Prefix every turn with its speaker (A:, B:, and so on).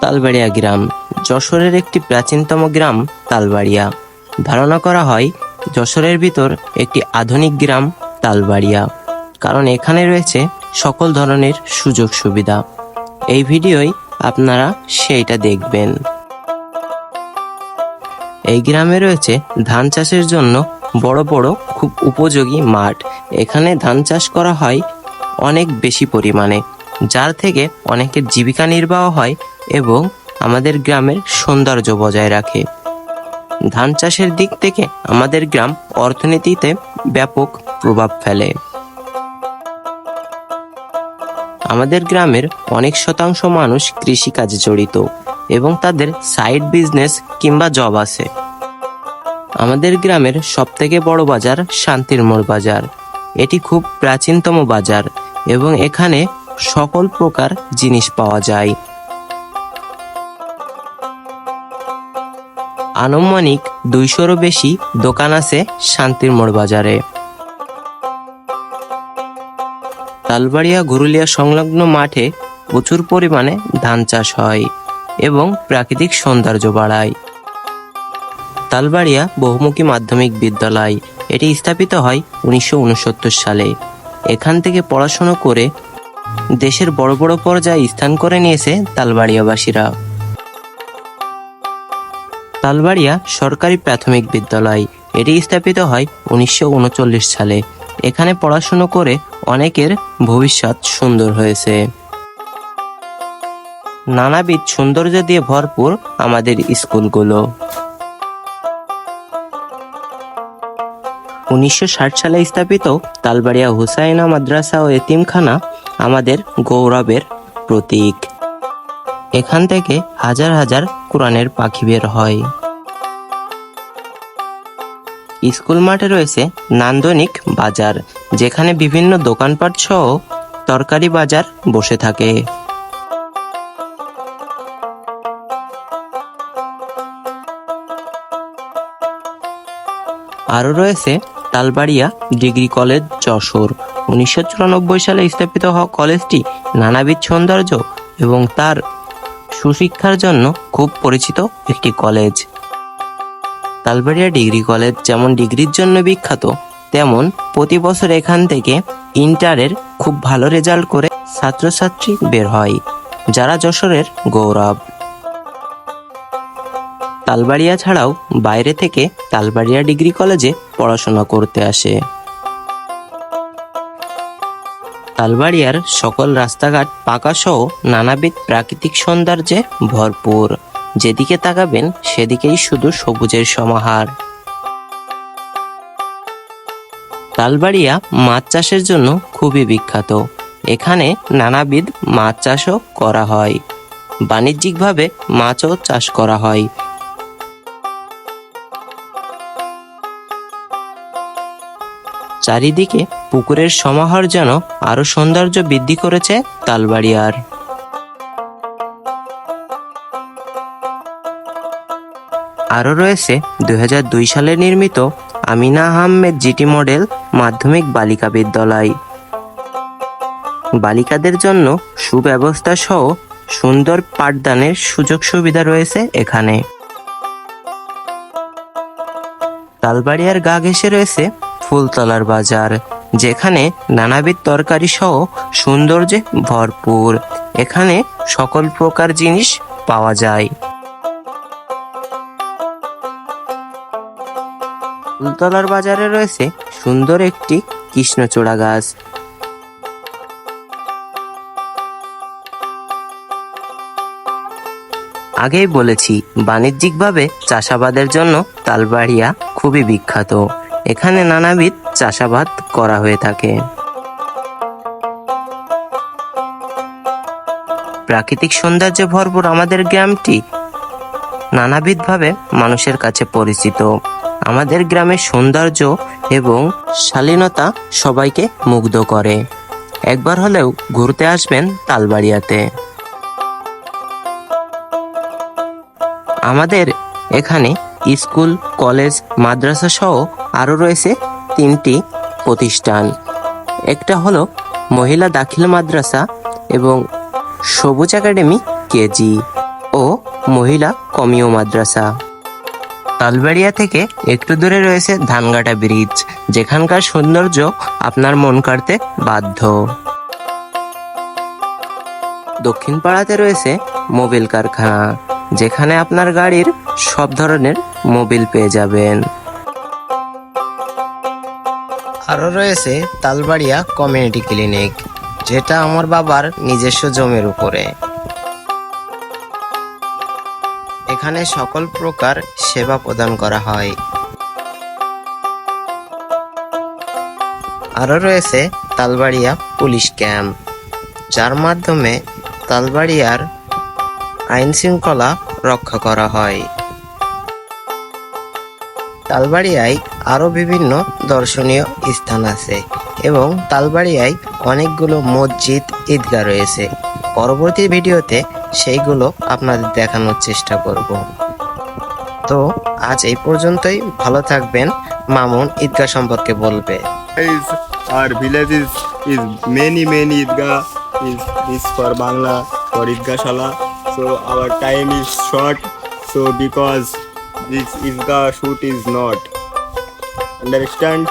A: তালবাড়িয়া গ্রাম। যশোরের একটি প্রাচীনতম গ্রাম, তালবাড়িয়া। ধারণা করা হয়, যশোরের ভিতর একটি আধুনিক গ্রাম, তালবাড়িয়া। কারণ এখানে রয়েছে সকল ধরনের সুযোগ সুবিধা। এই ভিডিওয় আপনারা সেইটা দেখবেন। এই গ্রামে রয়েছে ধান চাষের জন্য বড় বড়, খুব উপযোগী মাঠ। এখানে ধান চাষ করা হয় অনেক বেশি পরিমাণে। যার থেকে অনেকের জীবিকা নির্বাহ হয় এবং আমাদের গ্রামের সৌন্দর্য বজায় রাখে। ধান চাষের দিক থেকে আমাদের গ্রাম অর্থনীতিতে ব্যাপক প্রভাব ফেলে। আমাদের গ্রামের অনেক শতাংশ মানুষ কৃষিকাজে জড়িত এবং তাদের সাইড বিজনেস কিংবা জব আছে। আমাদের গ্রামের সবথেকে বড় বাজার শান্তির মোড় বাজার। এটি খুব প্রাচীনতম বাজার এবং এখানে সকল প্রকার জিনিস পাওয়া যায়। আনুমানিক দুইশোরও বেশি দোকান আছে শান্তির মোড় বাজারে। তালবাড়িয়া গুরুলিয়া সংলগ্ন মাঠে প্রচুর পরিমাণে ধান চাষ হয় এবং প্রাকৃতিক সৌন্দর্য বাড়ায়। তালবাড়িয়া বহুমুখী মাধ্যমিক বিদ্যালয়, এটি স্থাপিত হয় উনিশশো উনসত্তর সালে। এখান থেকে পড়াশোনা করে দেশের বড় বড় পর্যায়ে স্থান করে নিয়েছে তালবাড়িয়াবাসীরা। তালবাড়িয়া সরকারি প্রাথমিক বিদ্যালয়। এটি স্থাপিত হয় উনিশশো উনচল্লিশ সালে। এখানে পড়াশুনো করে অনেকের ভবিষ্যৎ সুন্দর হয়েছে। নানাবিধ সৌন্দর্য দিয়ে ভরপুর আমাদের স্কুলগুলো। উনিশশো ষাট সালে স্থাপিত তালবাড়িয়া হুসাইনা মাদ্রাসা ও এতিমখানা আমাদের গৌরবের প্রতীক। এখান থেকে হাজার হাজার কোরআনের পাখি বের হয়। স্কুল মাঠে রয়েছে নান্দনিক বাজার, যেখানে বিভিন্ন দোকানপাট সহ তরকারি বাজার বসে থাকে। আরও রয়েছে তালবাড়িয়া ডিগ্রি কলেজ যশোর। উনিশশো চুরানব্বই সালে স্থাপিত হওয়া কলেজটি নানাবিধ সৌন্দর্য এবং তার সুশিক্ষার জন্য খুব পরিচিত একটি কলেজ। তালবাড়িয়া ডিগ্রি কলেজ যেমন ডিগ্রির জন্য বিখ্যাত, তেমন প্রতি বছর এখান থেকে ইন্টারের খুব ভালো রেজাল্ট করে ছাত্রছাত্রী বের হয়, যারা যশোরের গৌরব। তালবাড়িয়া ছাড়াও বাইরে থেকে তালবাড়িয়া ডিগ্রি কলেজে পড়াশোনা করতে আসে। তালবাড়িয়ার সকল রাস্তাঘাট পাকা সহ নানাবিধ প্রাকৃতিক সৌন্দর্যে ভরপুর। যেদিকে তাকাবেন, সেদিকেই শুধু সবুজের সমাহার। তালবাড়িয়া মাছ চাষের জন্য খুবই বিখ্যাত। এখানে নানাবিধ মাছ চাষও করা হয়। বাণিজ্যিকভাবে মাছও চাষ করা হয়। চারিদিকে পুকুরের সমাহার যেন আরও সৌন্দর্য বৃদ্ধি করেছে তালবাড়িয়ার। আরও রয়েছে দুই হাজার দুই সালে নির্মিত আমিনা আহমেদ জিটি মডেল মাধ্যমিক বালিকা বিদ্যালয়। বালিকাদের জন্য সুব্যবস্থা সহ সুন্দর পাঠদানের সুযোগ সুবিধা রয়েছে এখানে। তালবাড়িয়ার গা ঘেঁষে রয়েছে ফুলতলার বাজার, যেখানে নানাবিধ তরকারি সহ সৌন্দর্যে ভরপুর। এখানে সকল প্রকার জিনিস পাওয়া যায়। ফুলতলার বাজারে রয়েছে সুন্দর একটি কৃষ্ণচূড়া গাছ। আগেই বলেছি, বাণিজ্যিকভাবে চাষাবাদের জন্য তালবাড়িয়া খুবই বিখ্যাত। এখানে নানাবিধ চাষাবাদ করা হয়ে থাকে। প্রাকৃতিক সৌন্দর্যে ভরপুর আমাদের গ্রামটি নানাবিধভাবে মানুষের কাছে পরিচিত। আমাদের গ্রামের সৌন্দর্য এবং শালীনতা সবাইকে মুগ্ধ করে। একবার হলেও ঘুরতে আসবেন তালবাড়িয়াতে। আমাদের এখানে স্কুল, কলেজ, মাদ্রাসা সহ আরও রয়েছে তিনটি প্রতিষ্ঠান। একটা হলো মহিলা দাখিল মাদ্রাসা এবং সবুজ একাডেমি কেজি ও মহিলা কমিও মাদ্রাসা। তালবাড়িয়া থেকে একটু দূরে রয়েছে ধানগাটা ব্রিজ, যেখানকার সৌন্দর্য আপনার মন কাড়তে বাধ্য। দক্ষিণ পাড়াতে রয়েছে মোবিল কারখানা। যেখানে আপনার গাড়ির সব ধরনের মোবিল পেয়ে যাবেন। আরও রয়েছে তালবাড়িয়া কমিউনিটি ক্লিনিক, যেটা আমার বাবার নিজস্ব জমির উপরে। এখানে সকল প্রকার সেবা প্রদান করা হয়। আরও রয়েছে তালবাড়িয়া পুলিশ ক্যাম্প, যার মাধ্যমে তালবাড়িয়ার আইন শৃঙ্খলা রক্ষা করা হয়। তালবাড়িয়ায় আরও বিভিন্ন দর্শনীয় স্থান আছে এবং তালবাড়িয়ায় অনেকগুলো মসজিদ, ঈদগাহ রয়েছে। পরবর্তী ভিডিওতে সেইগুলো আপনাদের দেখানোর চেষ্টা করব। তো আজ এই পর্যন্তই। ভালো থাকবেন। মামুন ঈদগাহ সম্পর্কে বলবে।
B: Is many many Idgah is is for Bangla, for Idgah Shala. So our time is short. So because this Idgah shoot is not understand